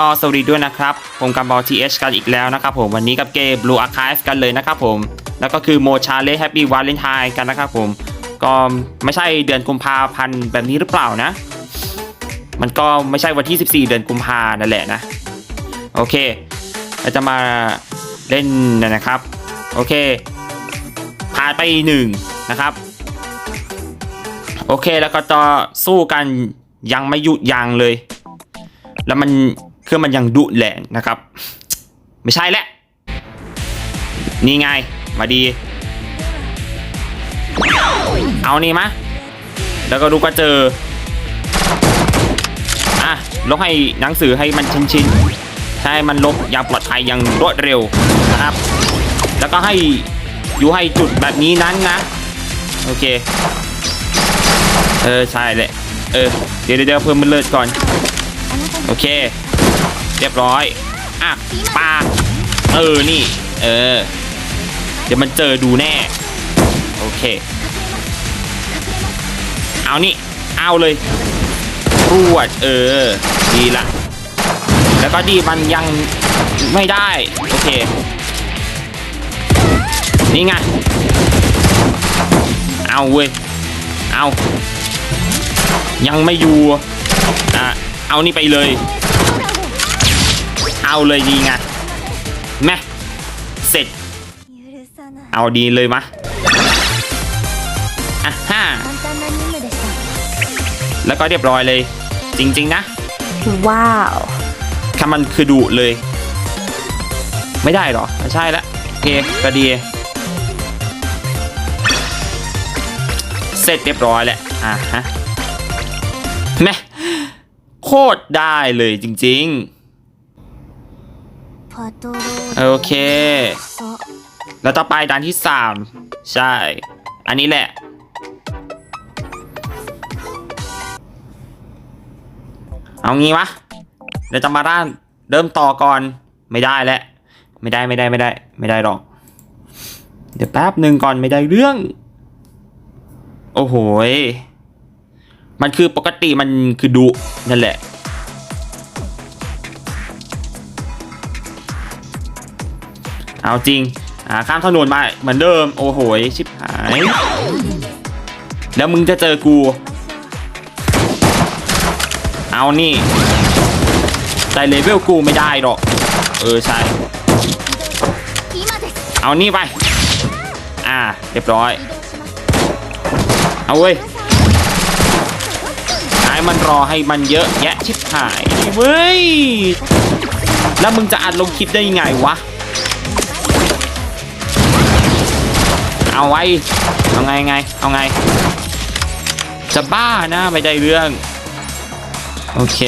ก็สวัสดีด้วยนะครับ ผมกับบอลทีเอชกันอีกแล้วนะครับผมวันนี้กับเกม Blue Archive กันเลยนะครับผม แล้วก็คือโมชาเลแฮปปี้วาเลนไทน์กันนะครับผม ก็ไม่ใช่เดือนกุมภาพันธ์แบบนี้หรือเปล่านะ มันก็ไม่ใช่วันที่ 14 เดือนกุมภานั่นแหละนะ โอเคเราจะมาเล่นนะครับ โอเคผ่านไปหนึ่งนะครับ โอเคแล้วก็จะสู้กันยังไม่หยุดยังเลย แล้วมัน ครื่องมันยังดุแรงนะครับ ไม่ใช่แล้วนี่ไง มาดี เอานี่มะ แล้วก็ดูก็เจอ อะ ลบให้หนังสือให้มันชิ้นๆให้มันลบอย่างปลอดภัยอย่างรวดเร็วนะครับ แล้วก็ให้อยู่ให้จุดแบบนี้นั้นนะ โอเค เออ ใช่แหละ เออ เดี๋ยวเดี๋ยวเพิ่มมันเลิศก่อน โอเค เรียบร้อย อะปาเออ นี่ เออ เดี๋ยวมันเจอดูแน่ โอเค เอานี่ เอาเลยรวด เออ ดีละ แล้วก็ดีมันยังไม่ได้ โอเค นี่ไง เอาเว้ย เอา ยังไม่อยู่อะเอานี่ไปเลย เอาเลยดีไงแม่เสร็จ เอาดีเลยมะอะฮะแล้วก็เรียบร้อยเลย จริง ๆ นะ ว้าวคำมันคือดุเลย ไม่ได้หรอ ใช่ละโอเคก็ดี เสร็จเรียบร้อยแหละอะฮะแม่โคตรได้เลยจริง ๆ โอเค แล้วต่อไปด่านที่สามใช่ อันนี้แหละ เอางี้วะเดี๋ยวจะมาด้านเริ่มต่อก่อนไม่ได้แล้วไม่ได้ไม่ได้ไม่ได้ ไม่ได้หรอก เดี๋ยวแป๊บหนึ่งก่อนไม่ได้เรื่อง โอ้โหมันคือปกติมันคือดุนั่นแหละ เอาจริงข้ามถนนมาเหมือนเดิม โอ้โหชิบหาย แล้วมึงจะเจอกู เอานี่ แต่เลเวลกูไม่ได้หรอก เออใช่ เอานี่ไป อ่า เรียบร้อย เอาเว้ยนายมันรอให้มันเยอะแยะชิบหายเว้ย แล้วมึงจะอัดลงคลิปได้ยังไงวะ เอาไว้เอาไงไงเอาไงจะบ้านะไม่ได้เรื่องโอเค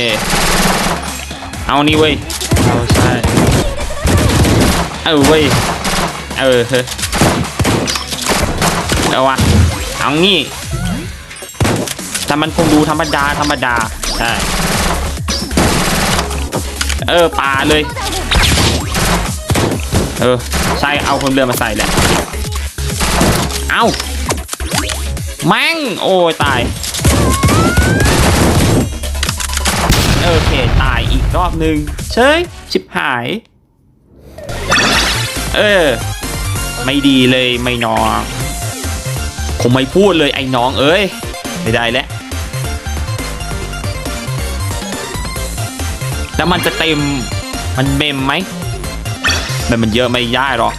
เอานี่เว้ยเอาใช่เออเว้ยเออเฮ้ยเอาวะเอางี้แต่มันคงดูธรรมดาธรรมดาใช่เออป่าเลย เออใช่เอาคนเรือมาใส่แหละ เอาแม่ง โอ้ยตาย โอเค ตายอีกรอบหนึ่งเชยชิบหาย เออ ไม่ดีเลยไม่น้อง คงไม่พูดเลยไอ้น้องเอ้ย ไม่ได้แล้วแล้วมันจะเต็ม มันเมมไหมมันมันเยอะไม่ได้หรอก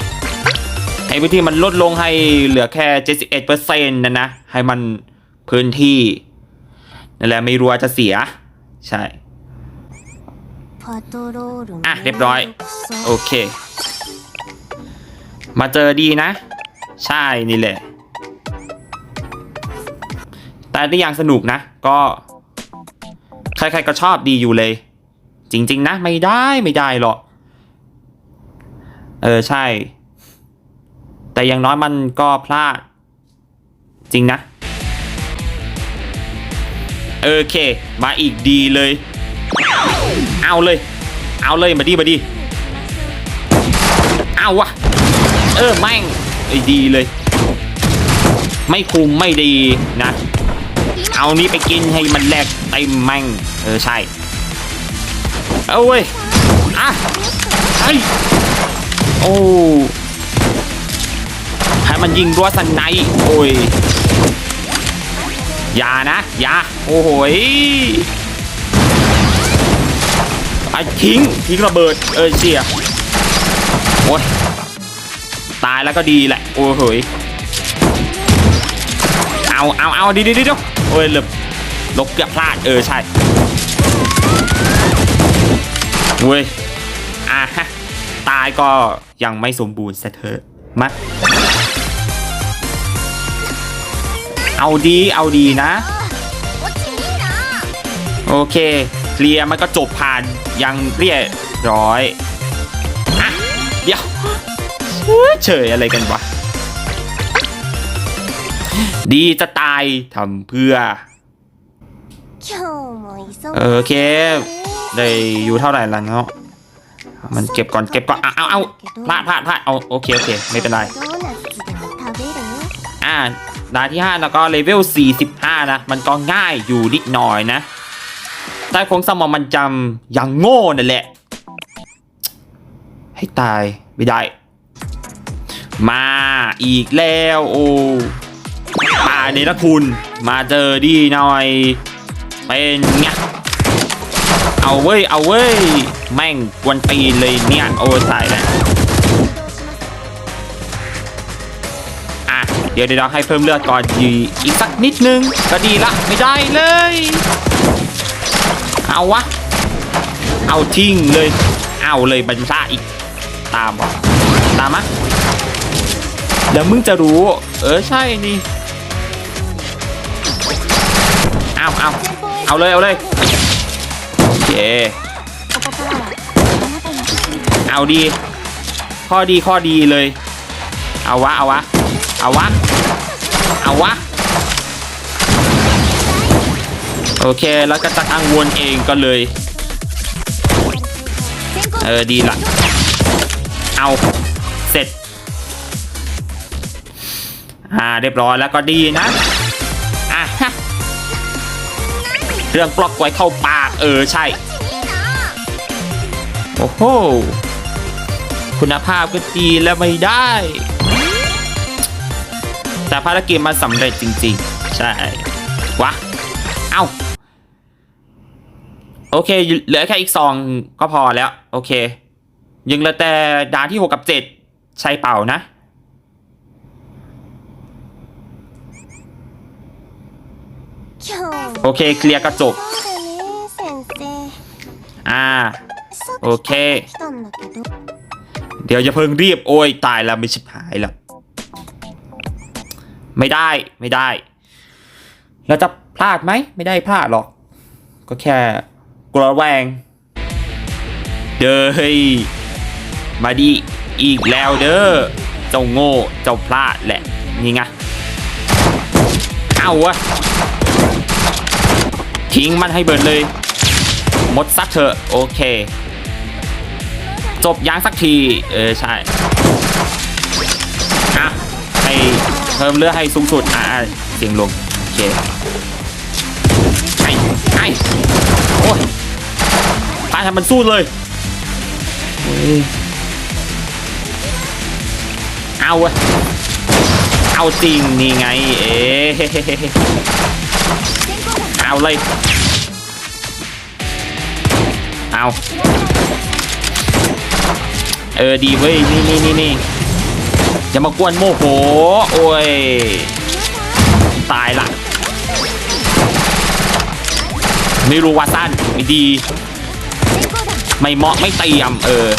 ให้พื้นที่มันลดลงให้เหลือแค่ 71%นะนะ ให้มันพื้นที่นั่นแหละไม่รัวจะเสีย ใช่ อะ เรียบร้อย โอเค มาเจอดีนะ ใช่นี่แหละ แต่ได้อย่างสนุกนะ ก็ ใครๆก็ชอบดีอยู่เลย จริง ๆ นะ ไม่ได้ไม่ได้หรอก เออ ใช่ แต่อย่างน้อยมันก็พลาด จริงนะ โอเค มาอีกดีเลย เอาเลย เอาเลยมาดีมาดีเอาวะเออแม่งไอ้ดีเลย ไม่คุมไม่ดีนะ เอานี้ไปกินให้มันแหลกไอ้แม่งเออใช่เอาเว้ยอะไอ้โอ้ มันยิงรั้วสันไนโอ้ยอย่านะอย่าโอ้โหยไอ้ทิ้งทิ้งระเบิดเออเชี่ยโอ้ยตายแล้วก็ดีแหละโอ้โหยเอาเอาเอาดีดีดีดีโอ้ยหลบหลบเกือบพลาดเออใช่เว้ยอะฮะตายก็ยังไม่สมบูรณ์ซะเถอะมา เอาดี เอาดีนะ โอเค เคลียร์มันก็จบผ่านยังเรียบร้อยอะเดี๋ยวเฉยอะไรกันวะ ดีจะตายทำเพื่อ โอเค ได้อยู่เท่าไหร่ละเนาะมันเก็บก่อนเก็บก่อนเอาเอาเอาพลาดพลาดพลาดเอาโอเคโอเค ไม่เป็นไร อ่า ด่านที่ 5 แล้วก็เลเวล 45 นะ มันก็ง่ายอยู่นิดหน่อยนะแต่คงสมองมันจำยังโง่นั่นแหละ ให้ตายไม่ได้ มาอีกแล้วโอ้ป่านี่ละคุณ มาเจอดีหน่อย เป็นไงเอาเว้ย เอาเว้ย แม่งกวนตีเลยเนี่ย โอ้ตายแล้ว ดี๋ยวเดี๋ยวให้เพิ่มเลือดก่อนอีกสักนิดนึงก็ดีละไม่ได้เลย เอาวะ เอาทิ้งเลย เอาเลยบัญชาอีก ตามตามมะเดี๋ยวมึงจะรู้ เออใช่นี่เอาเอาเอาเลยเอาเลยเอเเอาดี ข้อดีข้อดีเลย เอาวะเอาวะเอาวะ เอาวะ โอเค แล้วก็จะกังวนเองก็เลย เออ ดีละ เอา เสร็จ อ่า เรียบร้อยแล้วก็ดีนะ อะะเรื่องปลอกไว้เข้าปาก เออ ใช่ โอ้โห คุณภาพก็ดีแล้วไม่ได้ แต่ภารกิจมันสำเร็จจริงๆ ใช่ วะ เอา้า โอเค เหลือแค่อีกซองก็พอแล้ว โอเค ยังเหลือแต่ด่านที่หกกับเจ็ดใช่เปล่านะ โอเค เคลียร์กระจบ อ่า โอเค เดี๋ยวจะเพิ่งรีบ โอ้ย ตายแล้วไม่ชิบหายแล้ว ไม่ได้ไม่ได้เราจะพลาดไหมไม่ได้พลาดหรอก ก็แค่กลัวแวง เด้อเฮ้ยมาดีอีกแล้วเด้อเจ้าโง่เจ้าพลาดแหละนี่ไงเอาวะทิ้งมันให้เบิดเลย หมดซักเถอะโอเค จบยางสักที เออใช่อะให้ เพิ่มเลือดให้สูงสุด อะอะเสียงลงโอเคไอ้ไอ้โอ้ยพาทำมันสู้เลยเฮ้ยเอาเว้ยเอาจริงนี่ไง เอ๊เอาเลย เอา เออ ดีเว้ย นี่นี่นี่นี่ อย่ามากวนโมโห โอ้ย ตายละไม่รู้ว่าสั้นไม่ดี ไม่เหมาะไม่เตรียม เออ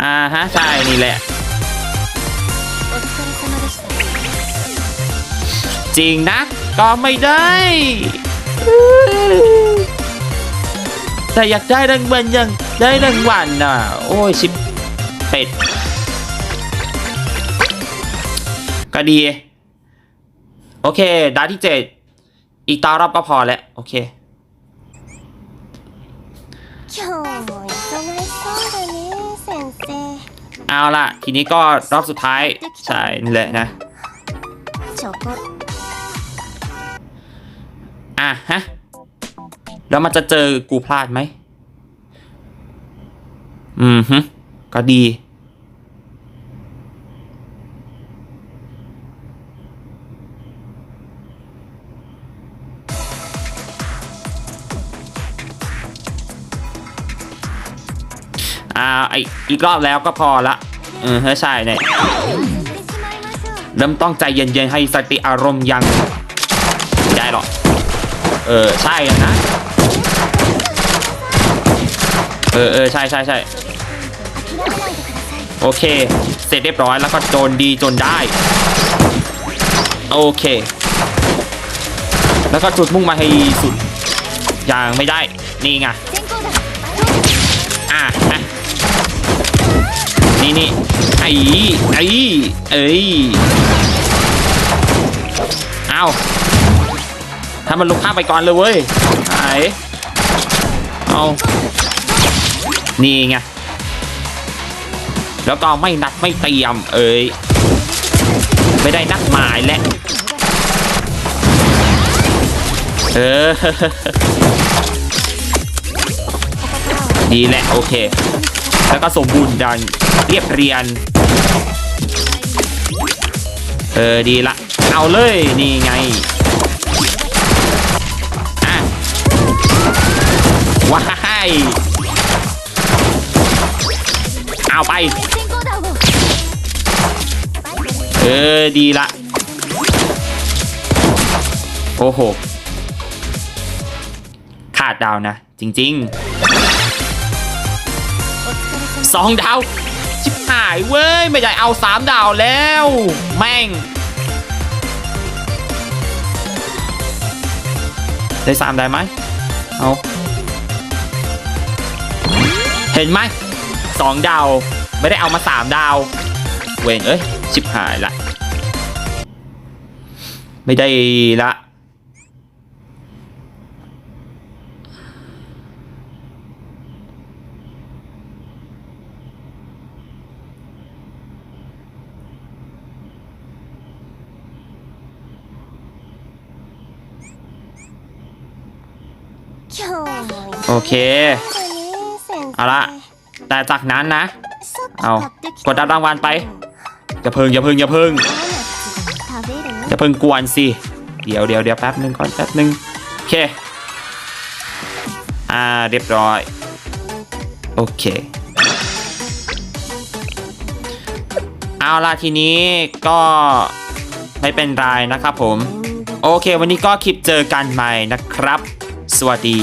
อ่าฮะ ใช่ นี่แหละ จริงนะ ก็ไม่ได้ แต่อยากได้ดังวันอย่าง ได้รางวัลน่ะ โอ้ยสิบเป็ด ก็ดี โอเค ดาที่เจ็ดอีกตารอบก็พอแล้ว โอเคเอาล่ะ ทีนี้ก็รอบสุดท้าย ใช่นี่แหละนะอะฮะ แล้วมันจะเจอกูพลาดไหม อืมฮึก็ดี อ่าไออีกรอบแล้วก็พอละ เออใช่เนี่ยเริ่มต้องใจเย็นๆ ให้สติอารมณ์ยังได้หรอเออ ใช่นะ เออเออใช่ใช่ใช่ โอเค เสร็จเรียบร้อยแล้วก็โจนดีจนได้ โอเค แล้วก็จุดมุ่งมาให้สุดยังไม่ได้นี่ไงอะนี่นี่ไอ้ไอ้เอ้ยเอาถ้ามันลุกข้าไปก่อนเลยเว้ยไอ้เอานี่ไง แล้วก็ไม่นัดไม่เตรียม เอ้ยไม่ได้นัดหมายและเออดีแหละโอเค แล้วก็สมบูรณ์ดันเรียบเรียน เออดีละ เอาเลยนี่ไงว้ายเอาไป เออ ดีละ โอ้โห ขาดดาวนะ จริงๆสองดาว ชิบหายเว้ย ไม่ได้เอาสามดาวแล้ว แม่ง ได้สามได้ไหมเอาเห็นไหมสองดาว ไม่ได้เอามาสามดาว เวงเอ้ย ชิบหายละ ไม่ได้ละ โอเค เอาละ แต่จากนั้นนะ เอา กดรับรางวัลไป อย่าเพิ่งอย่าเพิ่งอย่าเพิ่ง เพิ่งกวนสิ เดี๋ยวเดี๋ยวเดี๋ยวแป๊บหนึ่งก่อนแป๊บหนึ่งโอเค อ่าเรียบร้อย โอเค เอาละทีนี้ก็ไม่เป็นไรนะครับผม โอเค วันนี้ก็คลิปเจอกันใหม่นะครับ สวัสดี